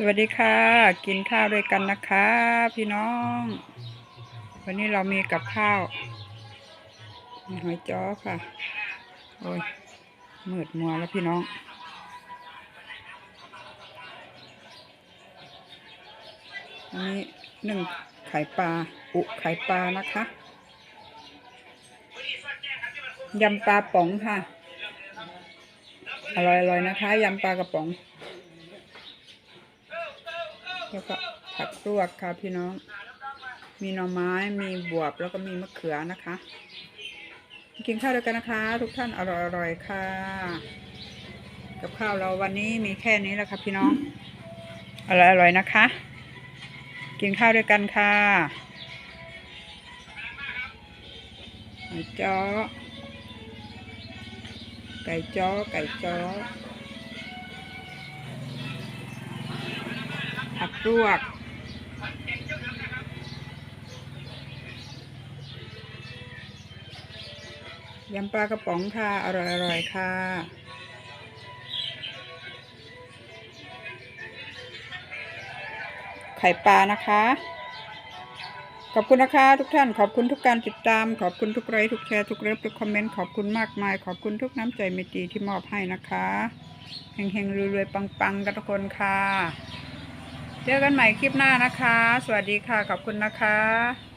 สวัสดีค่ะ กินข้าวด้วยกันนะคะ พี่น้อง วันนี้เรามีกับข้าวหอยจ้อค่ะ โอ้ยมืดมัวแล้วพี่น้อง อันนี้นึ่งไข่ปลา อุไข่ปลานะคะ ยำปลาป๋องค่ะ อร่อยๆนะคะ ยำปลากระป๋อง แล้วก็ผักลวกค่ะพี่น้อง มีหน่อไม้มีบวบแล้วก็มีมะเขือนะคะ กินข้าวด้วยกันนะคะ ทุกท่านอร่อยๆค่ะ กับข้าวเราวันนี้มีแค่นี้แหละค่ะพี่น้องอร่อยๆนะคะ กินข้าวด้วยกันค่ะหอยจ้อไก่จ้อไก่จ้อ ลวก ยำปลากระป๋องค่ะ อร่อยๆค่ะ ไข่ปลานะคะ ขอบคุณนะคะทุกท่าน ขอบคุณทุกการติดตาม ขอบคุณทุกไลค์ทุกแชร์ ทุกเลิฟทุกคอมเมนต์ ขอบคุณมากมาย ขอบคุณทุกน้ำใจเมตรีที่มอบให้นะคะ เฮงๆรวยๆปังๆ กันทุกคนค่ะ เจอกันใหม่คลิปหน้านะคะ สวัสดีค่ะ ขอบคุณนะคะ